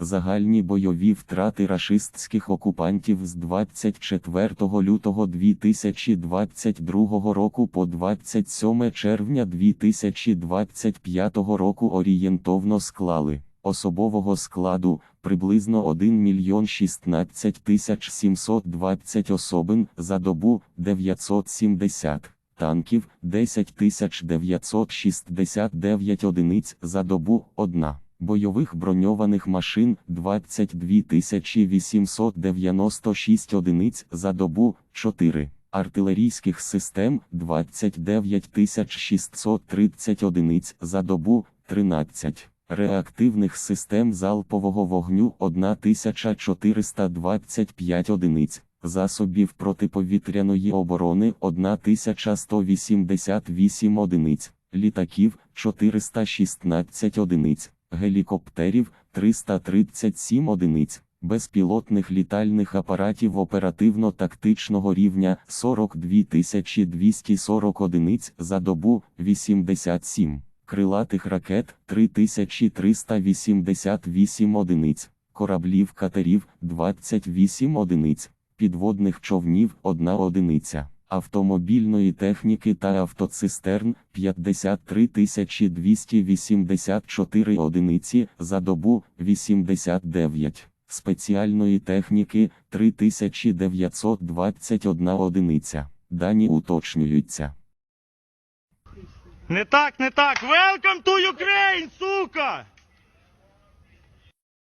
Загальні бойові втрати рашистських окупантів з 24 лютого 2022 року по 27 червня 2025 року орієнтовно склали особового складу приблизно 1 мільйон 16 тисяч 720 особин за добу 970 танків 10 969 одиниць за добу 1, бойових броньованих машин 22 896 одиниць за добу 4, артилерійських систем 29 630 одиниць за добу 13. Реактивних систем залпового вогню 1425 одиниць, засобів протиповітряної оборони 1188 одиниць, літаків 416 одиниць, гелікоптерів 337 одиниць, безпілотних літальних апаратів оперативно-тактичного рівня 42 240 одиниць за добу 87 крилатих ракет 3388 одиниць, кораблів катерів 28 одиниць, підводних човнів 1 одиниця, автомобільної техніки та автоцистерн 53 284 одиниці за добу 89. Спеціальної техніки 3921 одиниця. Дані уточнюються. Не так, не так. Welcome to Ukraine!